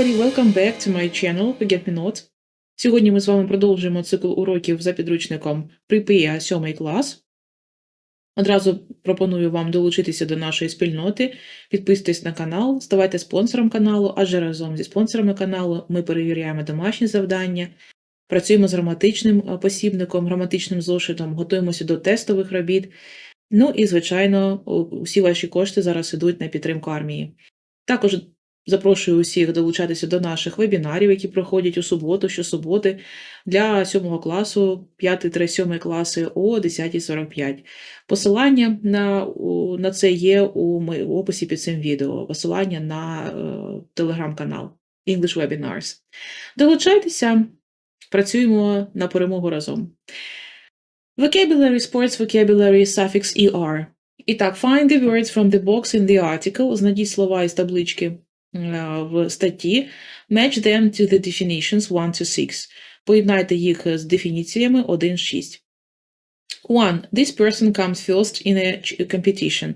everybody, welcome back to my channel Forget Me Not. Сьогодні ми з вами продовжуємо цикл уроків за підручником Prepare 7 клас. Одразу пропоную вам долучитися до нашої спільноти, підписуйтесь на канал, ставайте спонсором каналу, адже разом зі спонсорами каналу ми перевіряємо домашні завдання, працюємо з граматичним посібником, граматичним зошитом, готуємося до тестових робіт. Ну і, звичайно, усі ваші кошти зараз ідуть на підтримку армії. Також Запрошую усіх долучатися до наших вебінарів, які проходять у суботу, щосуботи для 7 класу, 5-7 класи о 10.45. Посилання на, на це є у описі під цим відео. Посилання на е, телеграм-канал English Webinars. Долучайтеся, працюємо на перемогу разом. Vocabulary Sports Vocabulary Suffix ER. І так, find the words from the box in the article. Знайдіть слова із таблички в статті. Match them to the definitions 1 to 6. Поєднайте їх з дефініціями 1-6. 1. This person comes first in a competition.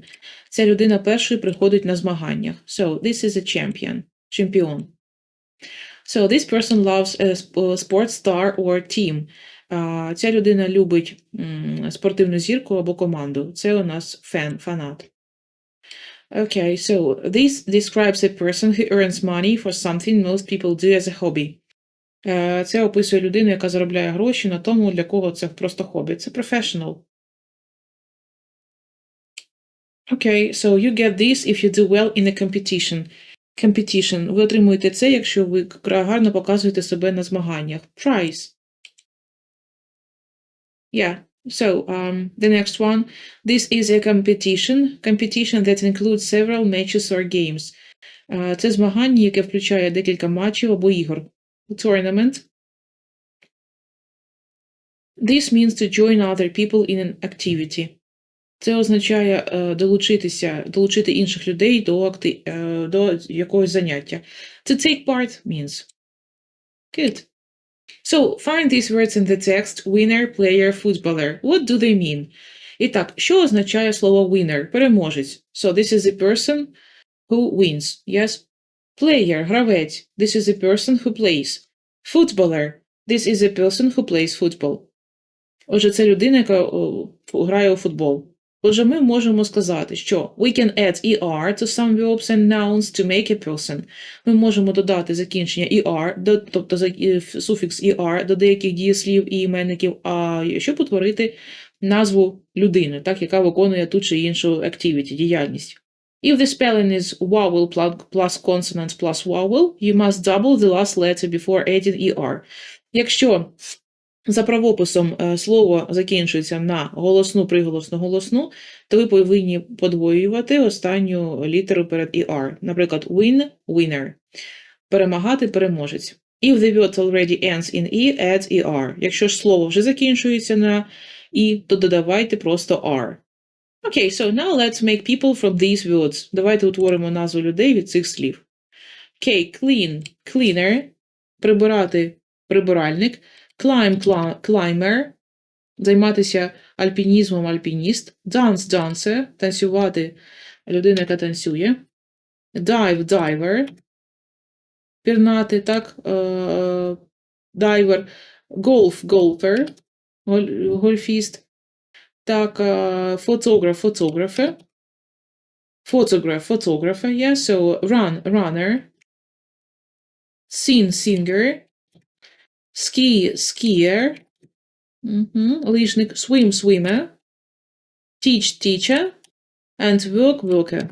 Ця людина першою приходить на змаганнях. So, this is a champion. Чемпіон. So, this person loves a sports star or team. Ця людина любить спортивну зірку або команду. Це у нас фен, фанат. Okay, so this describes a person who earns money for something most people do as a hobby. Е, Це описує людину, яка заробляє гроші на тому, для кого це просто хобі. Це professional. Okay, so you get this if you do well in a competition. Competition. Ви отримуєте це, якщо ви гарно показуєте себе на змаганнях. Prize. Yeah. So, um, the next one. This is a competition. Competition that includes several matches or games. Е, Це змагання, яке включає декілька матчів або ігор. Tournament. This means to join other people in an activity. Це означає е, долучитися, долучити інших людей до, акти, е, до якогось заняття. To take part means. Good. So, find these words in the text winner, player, footballer. What do they mean? І так, що означає слово winner? Переможець. So, this is a person who wins. Yes? Player, гравець. This is a person who plays. Footballer. This is a person who plays football. Отже, це людина, яка о, фу- грає у футбол. Отже, ми можемо сказати, що we can add er to some verbs and nouns to make a person. Ми можемо додати закінчення er, тобто ф- суфікс er до деяких дієслів і іменників, а щоб утворити назву людини, так, яка виконує ту чи іншу activity, діяльність. If the spelling is vowel plus consonant plus vowel, you must double the last letter before adding er. Якщо за правописом е, слово закінчується на голосну, приголосну, голосну, то ви повинні подвоювати останню літеру перед ER. Наприклад, win – winner. Перемагати – переможець. If the word already ends in E, add ER. Якщо ж слово вже закінчується на І, то додавайте просто R. Окей, so now let's make people from these words. Давайте утворимо назву людей від цих слів. Окей, clean – cleaner. Прибирати – прибиральник. Climb, cli- climber, займатися альпінізмом, альпініст, dance, dancer, танцювати, людина, яка танцює, dive, diver, пірнати, так, е, golf, golfer, голь- гольфіст, так, е, photograph, photographer, photograph, photographer, yeah, so run, runner, sing, singer, ski, skier, Мгм. Лижник swim, swimmer, teach, teacher, and work, worker.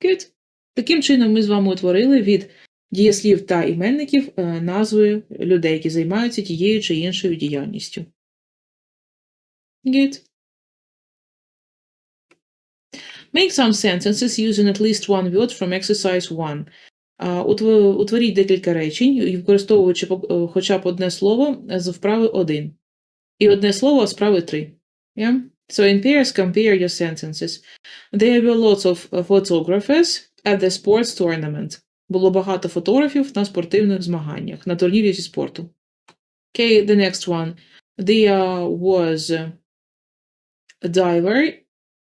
Good. Таким чином ми з вами утворили від дієслів та іменників е, назви людей, які займаються тією чи іншою діяльністю. Good. Make some sentences using at least one word from exercise 1. Утворіть декілька речень, використовуючи е, хоча б одне слово з вправи 1. І одне слово з вправи 3. Yeah? So in pairs, compare your sentences. There were lots of uh, photographers at the sports tournament. Було багато фотографів на спортивних змаганнях, на турнірі зі спорту. Okay, the next one. There was a diver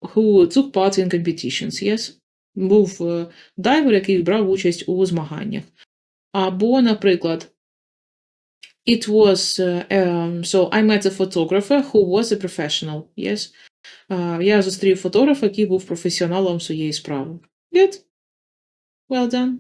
who took part in competitions, yes? Був е, дайвер, який брав участь у змаганнях. Або, наприклад, It was, uh, um, so I met a photographer who was a professional. Yes. Uh, я зустрів фотографа, який був професіоналом своєї справи. Good. Well done.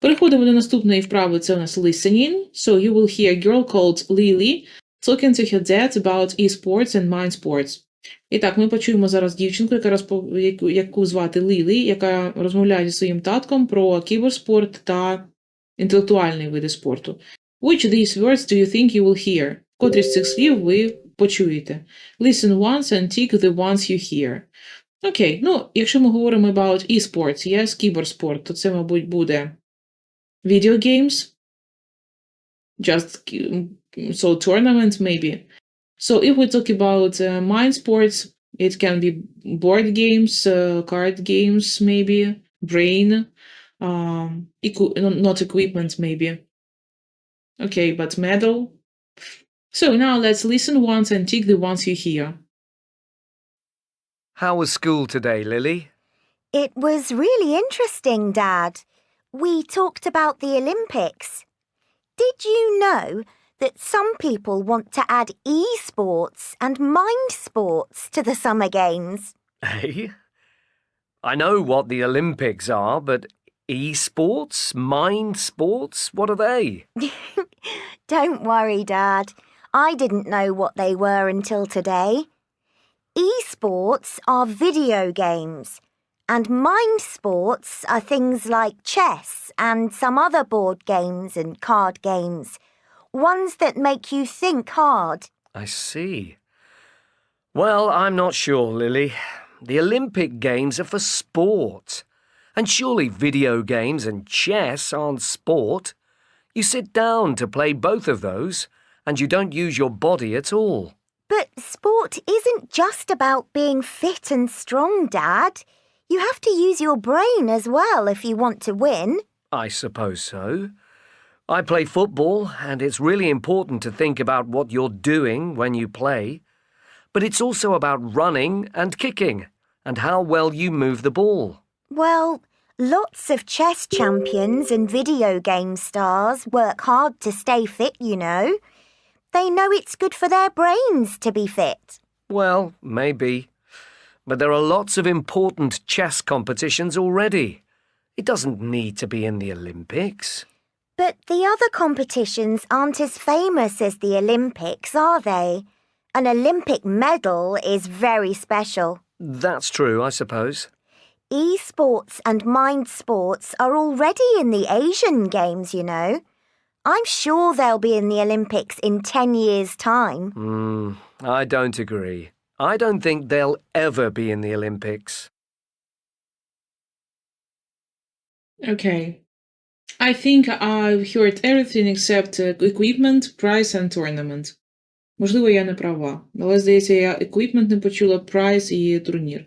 Переходимо до наступної вправи. Це у нас listening. So you will hear a girl called Lily talking to her dad about e-sports and mind sports. І так, ми почуємо зараз дівчинку, яка розпо... яку, звати Лілі, яка розмовляє зі своїм татком про кіберспорт та інтелектуальні види спорту. Which of these words do you think you will hear? Котрі з цих слів ви почуєте? Listen once and tick the ones you hear. Окей, ну, якщо ми говоримо about e-sports, yes, кіберспорт, то це, мабуть, буде video games. Just so tournament maybe. So if we talk about uh, mind sports, it can be board games, uh, card games maybe, brain, um, equi- no- not equipment maybe. Okay, but medal. So now let's listen once and tick the ones you hear. How was school today, Lily? It was really interesting, Dad. We talked about the Olympics. Did you know that some people want to add esports and mind sports to the Summer Games? Eh? I know what the Olympics are, but e-sports, mind sports, what are they? Don't worry, Dad. I didn't know what they were until today. Esports are video games, and mind sports are things like chess and some other board games and card games, ones that make you think hard. I see. Well, I'm not sure, Lily. The Olympic Games are for sport. And surely video games and chess aren't sport. You sit down to play both of those, and you don't use your body at all. But sport isn't just about being fit and strong, Dad. You have to use your brain as well if you want to win. I suppose so. I play football, and it's really important to think about what you're doing when you play. But it's also about running and kicking, and how well you move the ball. Well, lots of chess champions and video game stars work hard to stay fit, you know. They know it's good for their brains to be fit. Well, maybe. But there are lots of important chess competitions already. It doesn't need to be in the Olympics. But the other competitions aren't as famous as the Olympics, are they? An Olympic medal is very special. That's true, I suppose. Esports and mind sports are already in the Asian Games, you know. I'm sure they'll be in the Olympics in 10 years' time. Hmm, I don't agree. I don't think they'll ever be in the Olympics. Okay. I think I've heard everything except uh, equipment, prize and tournament. Можливо, я не права, але здається, я equipment не почула, prize і турнір.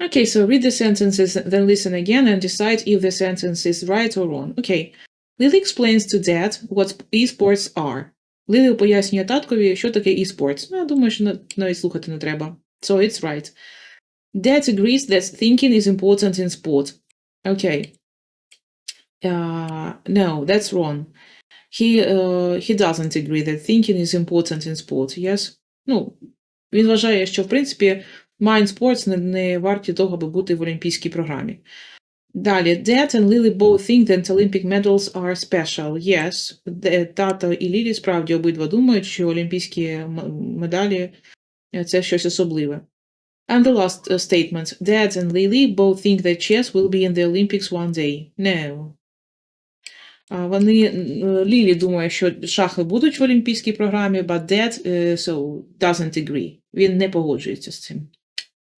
Okay, so read the sentences, then listen again and decide if the sentence is right or wrong. Okay. Lily explains to dad what esports are. Лілі пояснює таткові, що таке esports. Ну, я думаю, що на- навіть слухати не треба. So it's right. Dad agrees that thinking is important in sport. Okay. Uh, no, that's wrong. He, uh, he doesn't agree that thinking is important in sport, yes? Ну, він вважає, що, в принципі, mind sports не, не варті того, аби бути в олімпійській програмі. Далі, Dad and Lily both think that Olympic medals are special. Yes. Де- Тато і Лілі справді обидва думають, що олімпійські м- медалі е, – це щось особливе. And the last uh, statement. Dad and Lily both think that chess will be in the Olympics one day. No. Вони, Лілі думає, що шахи будуть в олімпійській програмі, but е, so, doesn't agree. Він не погоджується з цим.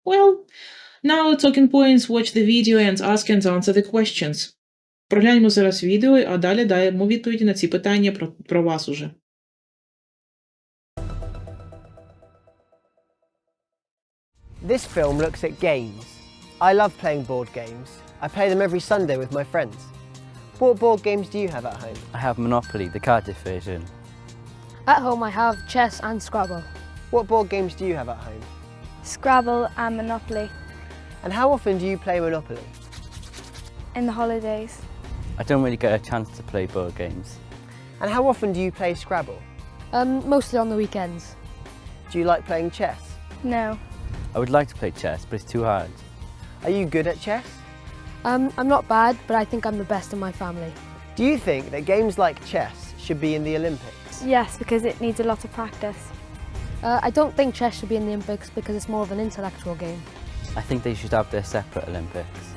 Well, now talking points, watch the video and ask and answer the questions. Прогляньмо зараз відео, а далі даємо відповіді на ці питання про, про вас уже. This film looks at games. I love playing board games. I play them every Sunday with my friends. What board games do you have at home? I have Monopoly, the Cardiff version. At home, I have chess and Scrabble. What board games do you have at home? Scrabble and Monopoly And how often do you play Monopoly? in the holidays. I don't really get a chance to play board games. And how often do you play Scrabble? Um, mostly on the weekends. Do you like playing chess? No. I would like to play chess, but it's too hard. Are you good at chess? Um, I'm not bad, but I think I'm the best in my family. Do you think that games like chess should be in the Olympics? Yes, because it needs a lot of practice. Uh, I don't think chess should be in the Olympics because it's more of an intellectual game. I think they should have their separate Olympics.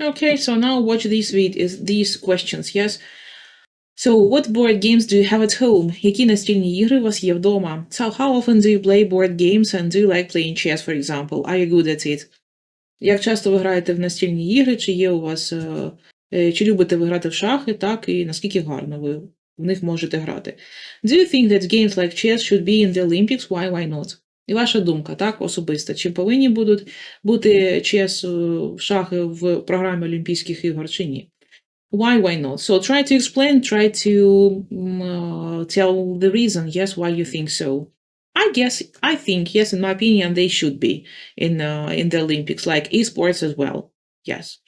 Okay, so now watch these videos, these questions, yes? So, what board games do you have at home? Які настільні ігри у вас є вдома? So, how often do you play board games and do you like playing chess, for example? Are you good at it? Як часто ви граєте в настільні ігри? Чи є у вас, е, е, чи любите ви грати в шахи, так, і наскільки гарно ви в них можете грати? Do you think that games like chess should be in the Olympics? Why, why not? І ваша думка, так, особиста. Чи повинні будуть бути чес, е, шахи в програмі Олімпійських ігор чи ні? Why, why not? So try to explain, try to uh, tell the reason, yes, why you think so. I guess, I think, yes, in my opinion, they should be in uh, in the Olympics, like esports as well. Yes.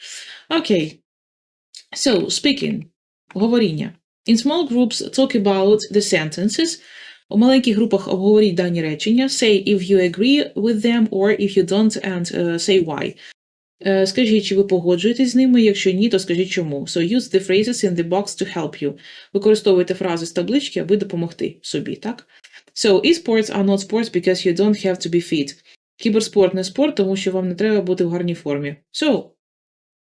Okay. So speaking, говоріння. In small groups, talk about the sentences. У маленьких групах обговоріть дані речення. Say if you agree with them or if you don't and uh, say why. Е, Скажіть, чи ви погоджуєтесь з ними? Якщо ні, то скажіть чому. So use the phrases in the box to help you. Використовуйте фрази з таблички, аби допомогти собі, так? So, e-sports are not sports because you don't have to be fit. Кіберспорт не спорт, тому що вам не треба бути в гарній формі. So,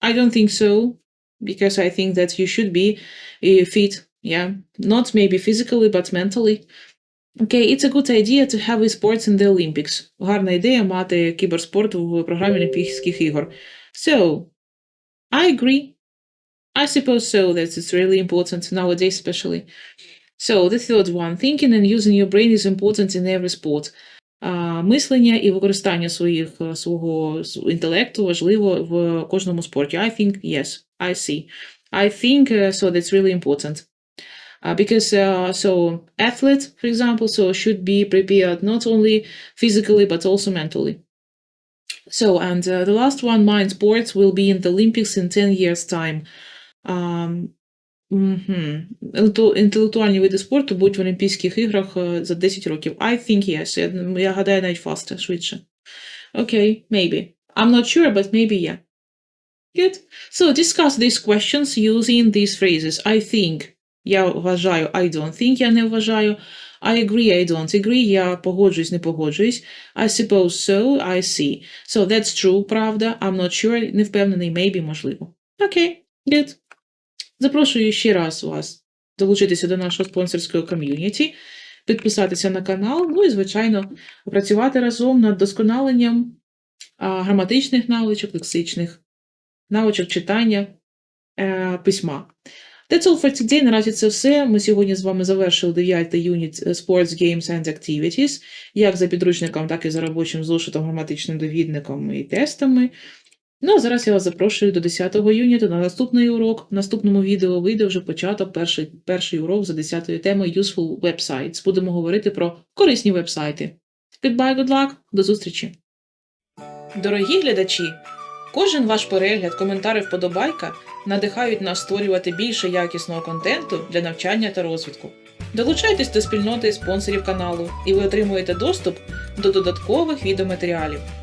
I don't think so, because I think that you should be uh, fit, yeah. Not maybe physically, but mentally. Okay, it's a good idea to have e-sports in the Olympics. Гарна ідея мати кіберспорт в програмі Олімпійських ігор. So, I agree. I suppose so that it's really important nowadays, especially. So, the third one, thinking and using your brain is important in every sport. А, мислення і використання своїх, е, свого с- інтелекту важливо в кожному спорті. I think, yes, I see. I think uh, so that's really important. Uh, because uh, so athlete, for example, so should be prepared not only physically but also mentally. So and uh, the last one, mind sports will be in the Olympics in 10 years time. Um, Інтел- Інтелектуальні види спорту будуть в Олімпійських іграх е, за 10 років. I think yes. Я, я гадаю навіть faster, швидше. Okay, maybe. I'm not sure, but maybe yeah. Good. So discuss these questions using these phrases. I think. Я вважаю, I don't think, я не вважаю. I agree, I don't agree, я погоджуюсь, не погоджуюсь. I suppose so, I see. So that's true, правда. I'm not sure, не впевнений, maybe, можливо. Окей, good. Запрошую ще раз вас долучитися до нашого спонсорського ком'юніті, підписатися на канал, ну і, звичайно, працювати разом над досконаленням граматичних навичок, лексичних, навичок читання е, письма. That's all for today. Наразі це все. Ми сьогодні з вами завершили 9 юніт е, Sports, Games and Activities, як за підручником, так і за робочим зошитом, граматичним довідником і тестами. Ну, а зараз я вас запрошую до 10 юніту на наступний урок. В наступному відео вийде вже початок, перший, перший урок за 10 темою Useful Websites. Будемо говорити про корисні вебсайти. Goodbye, good luck, до зустрічі! Дорогі глядачі! Кожен ваш перегляд, коментар і вподобайка надихають нас створювати більше якісного контенту для навчання та розвитку. Долучайтесь до спільноти спонсорів каналу, і ви отримуєте доступ до додаткових відеоматеріалів.